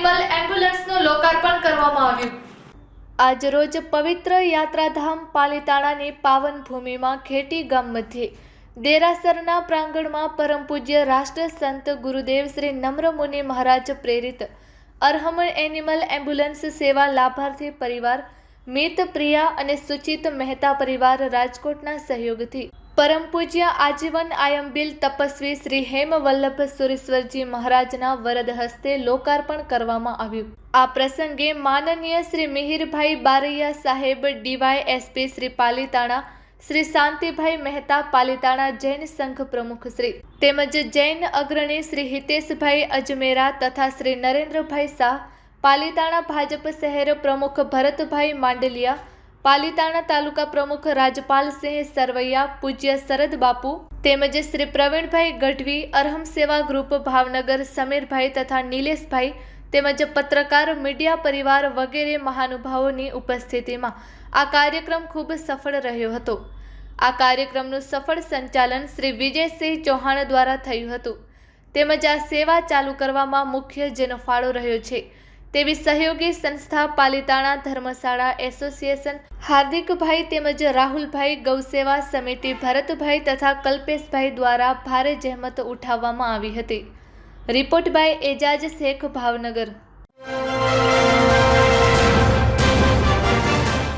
Animal એમ્બ્યુલન્સનું લોકાર્પણ કરવામાં આવ્યું. આજરોજ પવિત્ર યાત્રાધામ પાલીતાણાની પાવન ભૂમિમાં ખેટી ગામ મધ્યે દેરાસરના પ્રાંગણમાં પરમ પૂજ્ય રાષ્ટ્ર સંત ગુરુદેવ શ્રી નમ્રમુનિ મહારાજ પ્રેરિત અરહમણ એનિમલ એમ્બ્યુલન્સ સેવા લાભાર્થી પરિવાર, મિત પ્રિયા અને સુચિત મહેતા પરિવાર રાજકોટના સહયોગથી પરમ પૂજ્ય આજીવન આયંબિલ તપસ્વી શ્રી હેમ વલ્લભ સુરેશ્વરજી મહારાજના વરદ હસ્તે લોકાર્પણ કરવામાં આવ્યું. આ પ્રસંગે માનનીય શ્રી મિહિરભાઈ બારૈયા સાહેબ ડીવાય એસપી શ્રી પાલિતાણા, શ્રી શાંતિભાઈ મહેતા પાલિતાણા જૈન સંઘ પ્રમુખ શ્રી, તેમજ જૈન અગ્રણી શ્રી હિતેશભાઈ અજમેરા તથા શ્રી નરેન્દ્રભાઈ શાહ, પાલિતાણા ભાજપ શહેર પ્રમુખ ભરતભાઈ માંડલિયા પાલીતાણા તાલુકા પ્રમુખ રાજપાલસિંહ સરવૈયા, પૂજ્ય શરદ બાપુ તેમજ શ્રી પ્રવીણભાઈ ગઢવી, અરહમ સેવા ગ્રુપ, ભાવનગર, સમીરભાઈ તથા નિલેશભાઈ તેમજ પત્રકાર, મીડિયા પરિવાર વગેરે મહાનુભાવોની ઉપસ્થિતિમાં આ કાર્યક્રમ ખૂબ સફળ રહ્યો હતો. આ કાર્યક્રમનું સફળ સંચાલન શ્રી વિજયસિંહ ચૌહાણ દ્વારા થયું હતું. તેમજ આ સેવા ચાલુ કરવામાં મુખ્ય જેનો ફાળો રહ્યો છે. તેવી સહયોગી સંસ્થા પાલિતાણા ધર્મશાળા એસોસિએશન, હાર્દિકભાઈ તેમજ રાહુલભાઈ ગૌસેવા સમિતિ ભરતભાઈ તથા કલ્પેશભાઈ દ્વારા ભારે જહેમત ઉઠાવવામાં આવી હતી. Report by Ejaz Shaikh Bhavnagar.